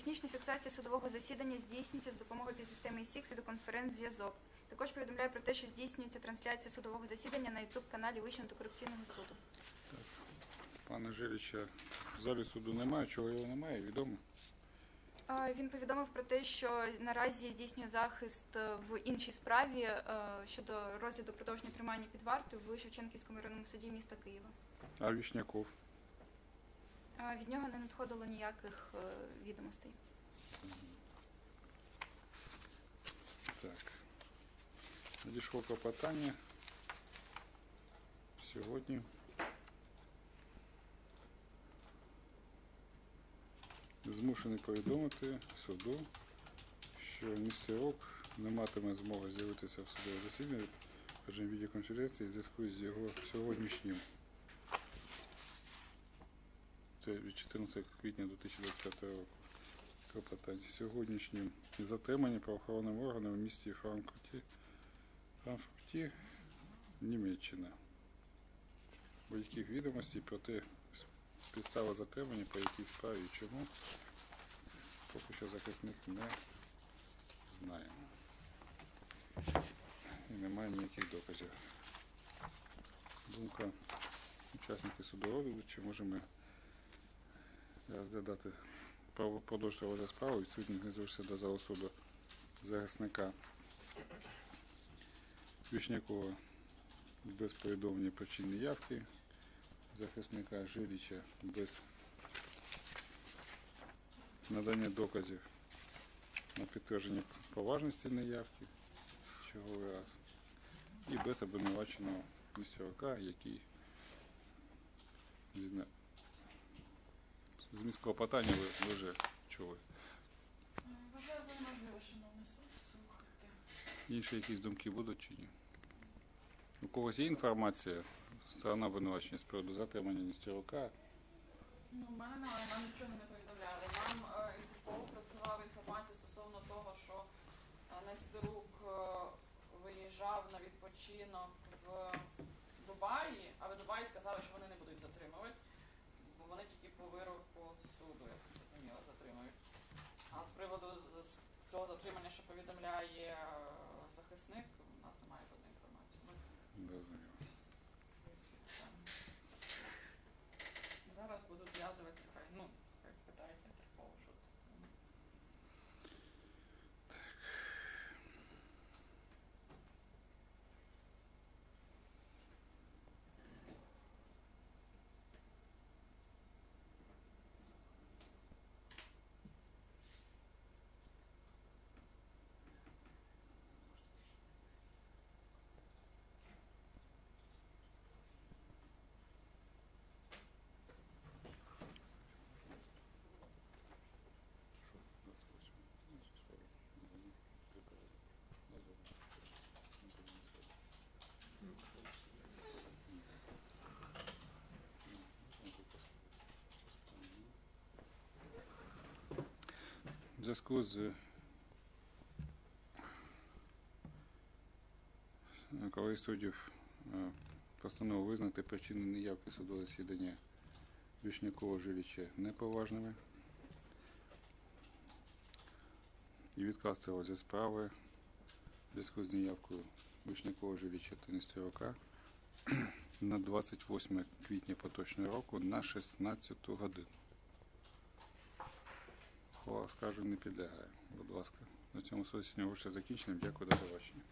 Технічна фіксація судового засідання здійснюється з допомогою підсистеми SIX відеоконференц-зв'язок. Також повідомляю про те, що здійснюється трансляція судового засідання на YouTube-каналі Вищого антикорупційного суду. Пане Жиліча, в залі суду немає, чого його немає, відомо. Він повідомив про те, що наразі здійснює захист в іншій справі е, щодо розгляду продовження тримання під вартою в Шевченківському районному суді міста Києва. А Вішняков? Від нього не надходило ніяких е, відомостей. Так. Надійшло клопотання. Сьогодні. Змушений повідомити суду, що містерок не матиме змоги з'явитися в судове засідання в відеоконференції в зв'язку з його сьогоднішнім. Це від 14 квітня 2025 року клопотання. Сьогоднішнім затримання правоохоронним органом в місті Франкфурті, Франкфурті, Німеччина. Будь-яких відомостей про те, підстава затримання, по якій справі і чому, поки що захисник не знає. І немає ніяких доказів. Думка учасників судового, чи можемо розглядати продовжувати розгляд справи, відсутність не залишився до залу суду захисника Вішнякова без повідомлення причин неявки, захисника Жиліча без надання доказів на підтвердження поважності неявки черговий раз, і без обвинуваченого місцевика, який з міського питання ви, ви вже чули. Вважаю за неможливо, шановний суд, слухати. Інші якісь думки будуть чи ні? У когось є інформація, сторона обвинувачення з приводу затримання Нестерука? Ну, в мене немає, нам нічого не повідомляли. Нам е, Інтерпол інформацію стосовно того, що е, Нестерук е, виїжджав на відпочинок в Дубаї, а в Дубаї сказали, що вони не будуть затримувати, бо вони тільки по вироку суду, як зрозуміло, затримують. А з приводу з- цього затримання, що повідомляє е, захисник, у нас немає жодної інформації. Ми Зрозуміло. Зараз буду зв'язуватися, хай, ну, хай питають Інтерпол, що це. В зв'язку з коли суддів е, постановив визнати причини неявки судового засідання Вішнякова Жиліча неповажними і відкласти розгляд справи в зв'язку з неявкою Вишнякова Жиліча та Нестерука на 28 квітня поточного року на 16 годину. Хвала скажу не підлягає. Будь ласка. На цьому засідання вже закінчено. Дякую, до побачення.